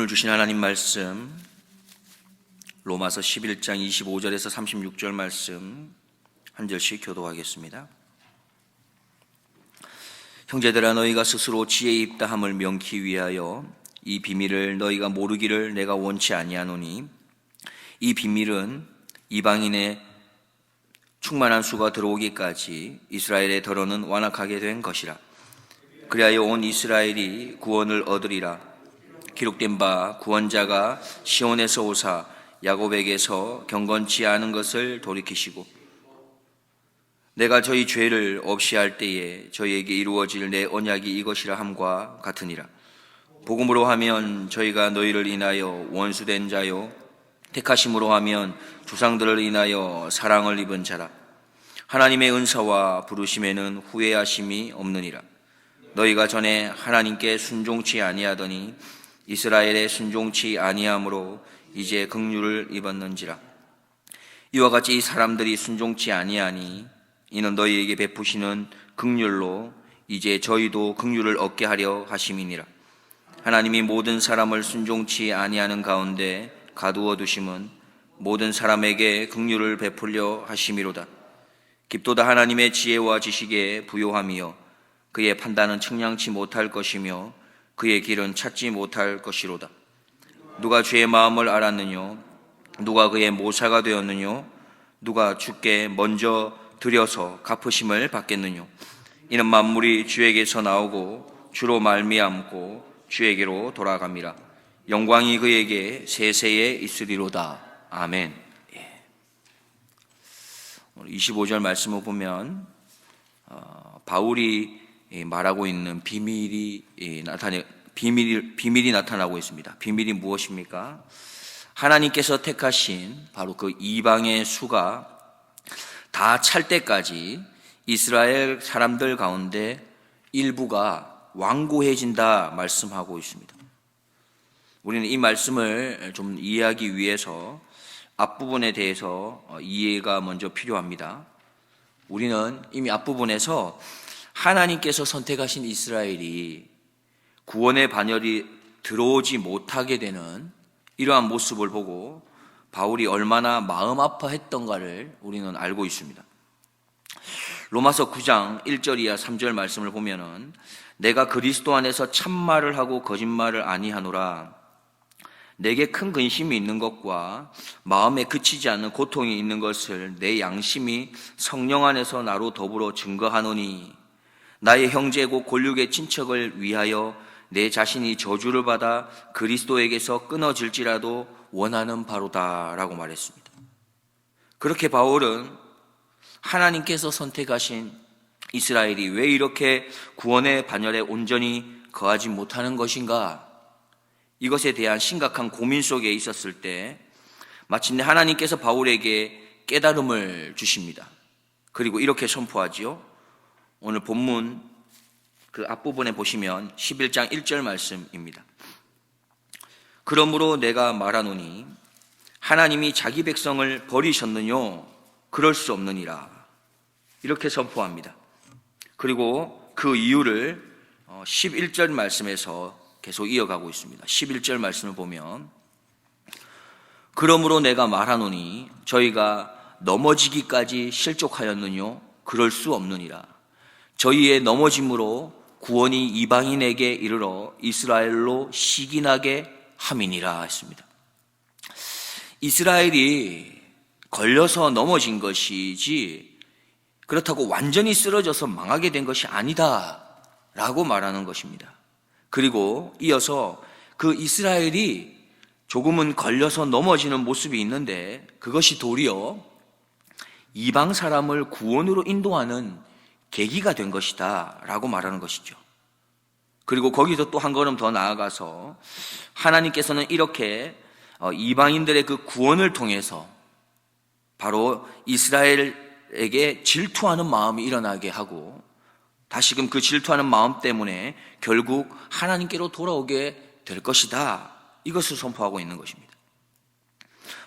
오늘 주신 하나님 말씀 로마서 11장 25절에서 36절 말씀 한 절씩 교도하겠습니다. 형제들아 너희가 스스로 지혜 입다함을 명키 위하여 이 비밀을 너희가 모르기를 내가 원치 아니하노니 이 비밀은 이방인의 충만한 수가 들어오기까지 이스라엘의 덜어는 완악하게 된 것이라 그리하여 온 이스라엘이 구원을 얻으리라 기록된 바 구원자가 시온에서 오사 야곱에게서 경건치 않은 것을 돌이키시고 내가 저희 죄를 없이 할 때에 저희에게 이루어질 내 언약이 이것이라 함과 같으니라. 복음으로 하면 저희가 너희를 인하여 원수된 자요. 택하심으로 하면 조상들을 인하여 사랑을 입은 자라. 하나님의 은사와 부르심에는 후회하심이 없느니라. 너희가 전에 하나님께 순종치 아니하더니 이스라엘에 순종치 아니함으로 이제 긍휼을 입었는지라. 이와 같이 이 사람들이 순종치 아니하니 이는 너희에게 베푸시는 긍휼로 이제 저희도 긍휼을 얻게 하려 하심이니라. 하나님이 모든 사람을 순종치 아니하는 가운데 가두어 두심은 모든 사람에게 긍휼을 베풀려 하심이로다. 깊도다 하나님의 지혜와 지식에 부요함이요. 그의 판단은 측량치 못할 것이며 그의 길은 찾지 못할 것이로다. 누가 주의 마음을 알았느뇨? 누가 그의 모사가 되었느뇨? 누가 주께 먼저 드려서 갚으심을 받겠느뇨? 이는 만물이 주에게서 나오고 주로 말미암고 주에게로 돌아갑니다. 영광이 그에게 세세에 있으리로다. 아멘. 예. 오늘 25절 말씀을 보면 어, 바울이 예, 말하고 있는 비밀이 예, 나타내 비밀이 비밀이 나타나고 있습니다. 비밀이 무엇입니까? 하나님께서 택하신 바로 그 이방의 수가 다 찰 때까지 이스라엘 사람들 가운데 일부가 완고해진다 말씀하고 있습니다. 우리는 이 말씀을 좀 이해하기 위해서 앞부분에 대해서 어, 이해가 먼저 필요합니다. 우리는 이미 앞부분에서 하나님께서 선택하신 이스라엘이 구원의 반열이 들어오지 못하게 되는 이러한 모습을 보고 바울이 얼마나 마음 아파했던가를 우리는 알고 있습니다. 로마서 9장 1절 이하 3절 말씀을 보면은 내가 그리스도 안에서 참말을 하고 거짓말을 아니하노라 내게 큰 근심이 있는 것과 마음에 그치지 않는 고통이 있는 것을 내 양심이 성령 안에서 나로 더불어 증거하노니 나의 형제고 골육의 친척을 위하여 내 자신이 저주를 받아 그리스도에게서 끊어질지라도 원하는 바로다라고 말했습니다. 그렇게 바울은 하나님께서 선택하신 이스라엘이 왜 이렇게 구원의 반열에 온전히 거하지 못하는 것인가? 이것에 대한 심각한 고민 속에 있었을 때 마침내 하나님께서 바울에게 깨달음을 주십니다. 그리고 이렇게 선포하지요. 오늘 본문 그 앞부분에 보시면 11장 1절 말씀입니다. 그러므로 내가 말하노니 하나님이 자기 백성을 버리셨느뇨 그럴 수 없느니라 이렇게 선포합니다. 그리고 그 이유를 11절 말씀에서 계속 이어가고 있습니다. 11절 말씀을 보면 그러므로 내가 말하노니 저희가 넘어지기까지 실족하였느뇨 그럴 수 없느니라 저희의 넘어짐으로 구원이 이방인에게 이르러 이스라엘로 시기나게 함이니라 했습니다. 이스라엘이 걸려서 넘어진 것이지 그렇다고 완전히 쓰러져서 망하게 된 것이 아니다 라고 말하는 것입니다. 그리고 이어서 그 이스라엘이 조금은 걸려서 넘어지는 모습이 있는데 그것이 도리어 이방 사람을 구원으로 인도하는 계기가 된 것이다 라고 말하는 것이죠. 그리고 거기서 또 한 걸음 더 나아가서 하나님께서는 이렇게 어, 이방인들의 그 구원을 통해서 바로 이스라엘에게 질투하는 마음이 일어나게 하고 다시금 그 질투하는 마음 때문에 결국 하나님께로 돌아오게 될 것이다. 이것을 선포하고 있는 것입니다.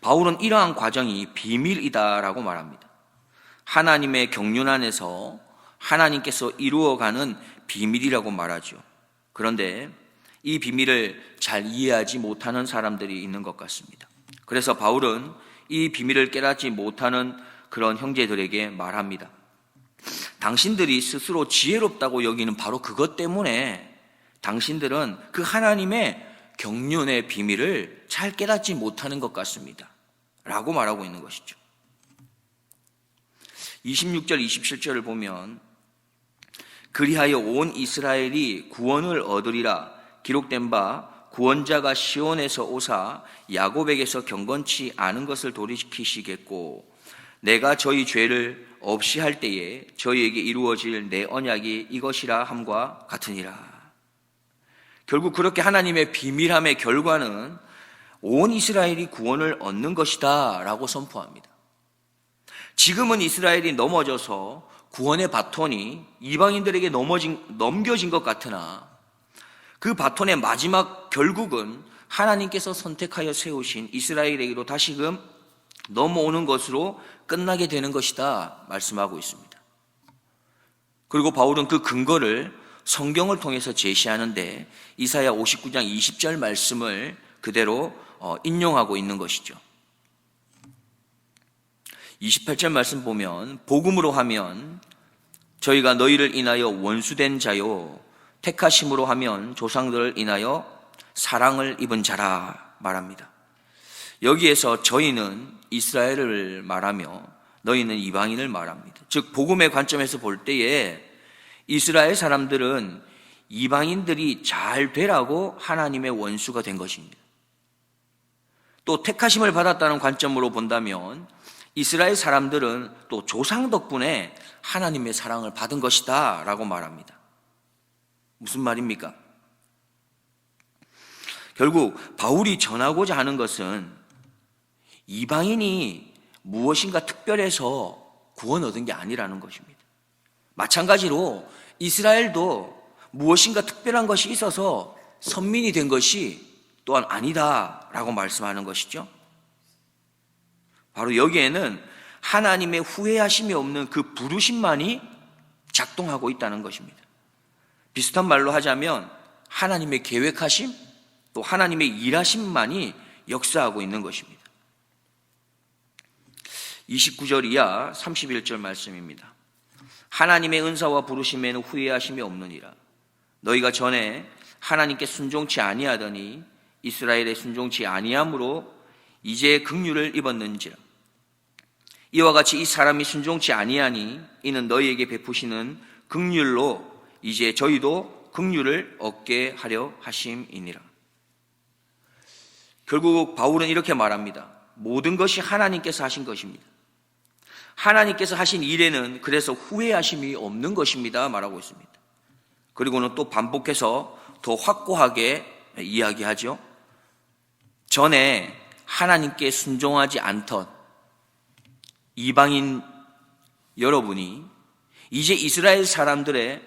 바울은 이러한 과정이 비밀이다라고 말합니다. 하나님의 경륜 안에서 하나님께서 이루어가는 비밀이라고 말하죠. 그런데 이 비밀을 잘 이해하지 못하는 사람들이 있는 것 같습니다. 그래서 바울은 이 비밀을 깨닫지 못하는 그런 형제들에게 말합니다. 당신들이 스스로 지혜롭다고 여기는 바로 그것 때문에 당신들은 그 하나님의 경륜의 비밀을 잘 깨닫지 못하는 것 같습니다. 라고 말하고 있는 것이죠. 26절, 27절을 보면 그리하여 온 이스라엘이 구원을 얻으리라 기록된 바 구원자가 시온에서 오사 야곱에게서 경건치 않은 것을 돌이키시겠고 내가 저희 죄를 없이 할 때에 저희에게 이루어질 내 언약이 이것이라 함과 같으니라. 결국 그렇게 하나님의 비밀함의 결과는 온 이스라엘이 구원을 얻는 것이다 라고 선포합니다. 지금은 이스라엘이 넘어져서 구원의 바톤이 이방인들에게 넘어진, 넘겨진 것 같으나 그 바톤의 마지막 결국은 하나님께서 선택하여 세우신 이스라엘에게로 다시금 넘어오는 것으로 끝나게 되는 것이다 말씀하고 있습니다. 그리고 바울은 그 근거를 성경을 통해서 제시하는데 이사야 59장 20절 말씀을 그대로 어, 인용하고 있는 것이죠. 28절 말씀 보면 복음으로 하면 저희가 너희를 인하여 원수된 자요 택하심으로 하면 조상들을 인하여 사랑을 입은 자라 말합니다. 여기에서 저희는 이스라엘을 말하며 너희는 이방인을 말합니다. 즉 복음의 관점에서 볼 때에 이스라엘 사람들은 이방인들이 잘 되라고 하나님의 원수가 된 것입니다. 또 택하심을 받았다는 관점으로 본다면 이스라엘 사람들은 또 조상 덕분에 하나님의 사랑을 받은 것이다 라고 말합니다. 무슨 말입니까? 결국 바울이 전하고자 하는 것은 이방인이 무엇인가 특별해서 구원 얻은 게 아니라는 것입니다. 마찬가지로 이스라엘도 무엇인가 특별한 것이 있어서 선민이 된 것이 또한 아니다라고 말씀하는 것이죠. 바로 여기에는 하나님의 후회하심이 없는 그 부르심만이 작동하고 있다는 것입니다. 비슷한 말로 하자면 하나님의 계획하심 또 하나님의 일하심만이 역사하고 있는 것입니다. 29절 이하 31절 말씀입니다. 하나님의 은사와 부르심에는 후회하심이 없느니라. 너희가 전에 하나님께 순종치 아니하더니 이스라엘의 순종치 아니함으로 이제 긍휼을 입었는지라. 이와 같이 이 사람이 순종치 아니하니 이는 너희에게 베푸시는 긍휼로 이제 저희도 긍휼을 얻게 하려 하심이니라. 결국 바울은 이렇게 말합니다. 모든 것이 하나님께서 하신 것입니다. 하나님께서 하신 일에는 그래서 후회하심이 없는 것입니다. 말하고 있습니다. 그리고는 또 반복해서 더 확고하게 이야기하죠. 전에 하나님께 순종하지 않던 이방인 여러분이 이제 이스라엘 사람들의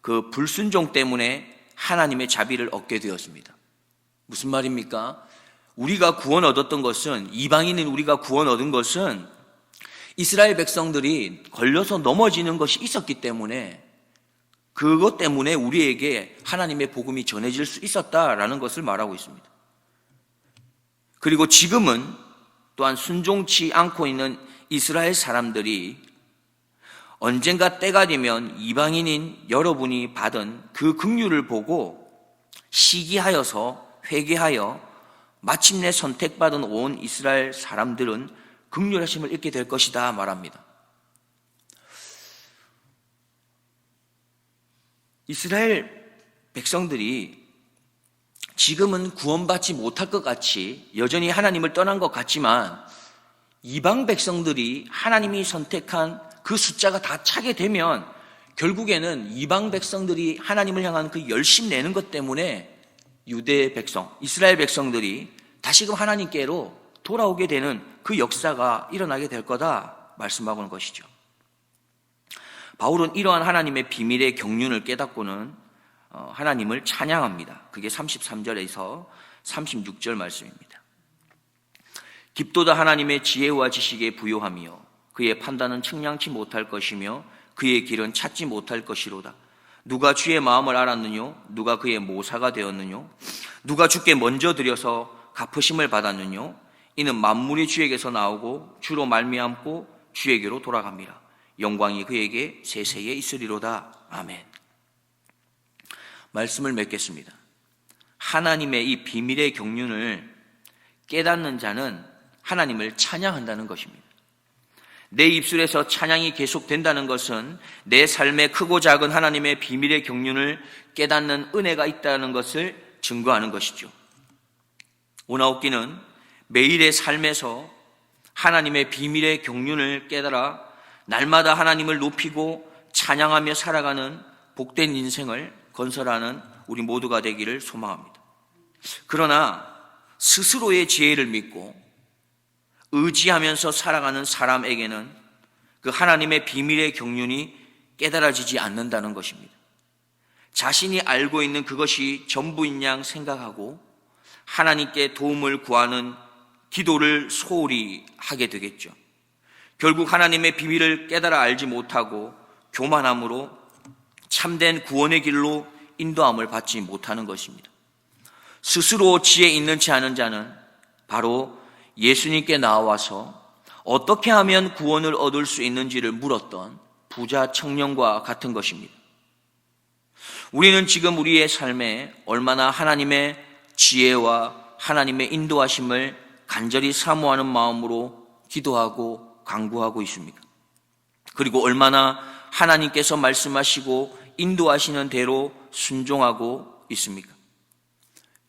그 불순종 때문에 하나님의 자비를 얻게 되었습니다. 무슨 말입니까? 우리가 구원 얻었던 것은 이방인은 우리가 구원 얻은 것은 이스라엘 백성들이 걸려서 넘어지는 것이 있었기 때문에 그것 때문에 우리에게 하나님의 복음이 전해질 수 있었다라는 것을 말하고 있습니다. 그리고 지금은 또한 순종치 않고 있는 이스라엘 사람들이 언젠가 때가 되면 이방인인 여러분이 받은 그 긍휼을 보고 시기하여서 회개하여 마침내 선택받은 온 이스라엘 사람들은 극률하심을 잃게 될 것이다 말합니다. 이스라엘 백성들이 지금은 구원받지 못할 것 같이 여전히 하나님을 떠난 것 같지만 이방 백성들이 하나님이 선택한 그 숫자가 다 차게 되면 결국에는 이방 백성들이 하나님을 향한 그 열심 내는 것 때문에 유대 백성, 이스라엘 백성들이 다시금 하나님께로 돌아오게 되는 그 역사가 일어나게 될 거다 말씀하고는 것이죠. 바울은 이러한 하나님의 비밀의 경륜을 깨닫고는 어, 하나님을 찬양합니다. 그게 33절에서 36절 말씀입니다. 깊도다 하나님의 지혜와 지식에 부요하며 그의 판단은 측량치 못할 것이며 그의 길은 찾지 못할 것이로다. 누가 주의 마음을 알았느뇨? 누가 그의 모사가 되었느뇨? 누가 주께 먼저 드려서 갚으심을 받았느뇨? 이는 만물이 주에게서 나오고 주로 말미암고 주에게로 돌아갑니다. 영광이 그에게 세세에 있으리로다. 아멘. 말씀을 맺겠습니다. 하나님의 이 비밀의 경륜을 깨닫는 자는 하나님을 찬양한다는 것입니다. 내 입술에서 찬양이 계속된다는 것은 내 삶에 크고 작은 하나님의 비밀의 경륜을 깨닫는 은혜가 있다는 것을 증거하는 것이죠. 오나옵기는 매일의 삶에서 하나님의 비밀의 경륜을 깨달아 날마다 하나님을 높이고 찬양하며 살아가는 복된 인생을 건설하는 우리 모두가 되기를 소망합니다. 그러나 스스로의 지혜를 믿고 의지하면서 살아가는 사람에게는 그 하나님의 비밀의 경륜이 깨달아지지 않는다는 것입니다. 자신이 알고 있는 그것이 전부인 양 생각하고 하나님께 도움을 구하는 기도를 소홀히 하게 되겠죠. 결국 하나님의 비밀을 깨달아 알지 못하고 교만함으로 참된 구원의 길로 인도함을 받지 못하는 것입니다. 스스로 지혜 있는 체 하는 자는 바로 예수님께 나와서 어떻게 하면 구원을 얻을 수 있는지를 물었던 부자 청년과 같은 것입니다. 우리는 지금 우리의 삶에 얼마나 하나님의 지혜와 하나님의 인도하심을 간절히 사모하는 마음으로 기도하고 강구하고 있습니까? 그리고 얼마나 하나님께서 말씀하시고 인도하시는 대로 순종하고 있습니까?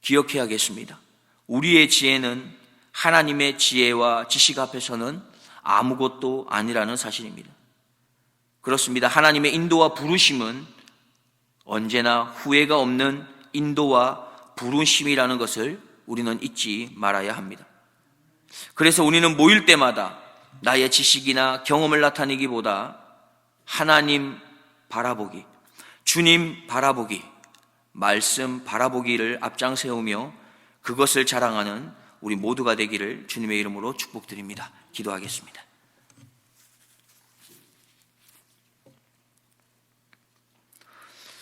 기억해야겠습니다. 우리의 지혜는 하나님의 지혜와 지식 앞에서는 아무것도 아니라는 사실입니다. 그렇습니다. 하나님의 인도와 부르심은 언제나 후회가 없는 인도와 부르심이라는 것을 우리는 잊지 말아야 합니다. 그래서 우리는 모일 때마다 나의 지식이나 경험을 나타내기보다 하나님 바라보기, 주님 바라보기, 말씀 바라보기를 앞장 세우며 그것을 자랑하는 우리 모두가 되기를 주님의 이름으로 축복드립니다. 기도하겠습니다.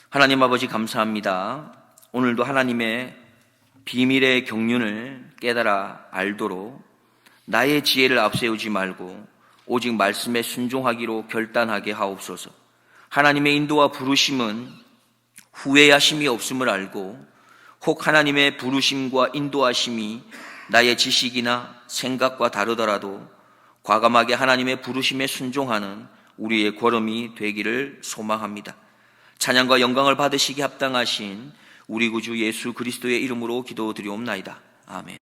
하나님 아버지 감사합니다. 오늘도 하나님의 비밀의 경륜을 깨달아 알도록 나의 지혜를 앞세우지 말고 오직 말씀에 순종하기로 결단하게 하옵소서. 하나님의 인도와 부르심은 후회하심이 없음을 알고 혹 하나님의 부르심과 인도하심이 나의 지식이나 생각과 다르더라도 과감하게 하나님의 부르심에 순종하는 우리의 걸음이 되기를 소망합니다. 찬양과 영광을 받으시기 합당하신 우리 구주 예수 그리스도의 이름으로 기도드리옵나이다. 아멘.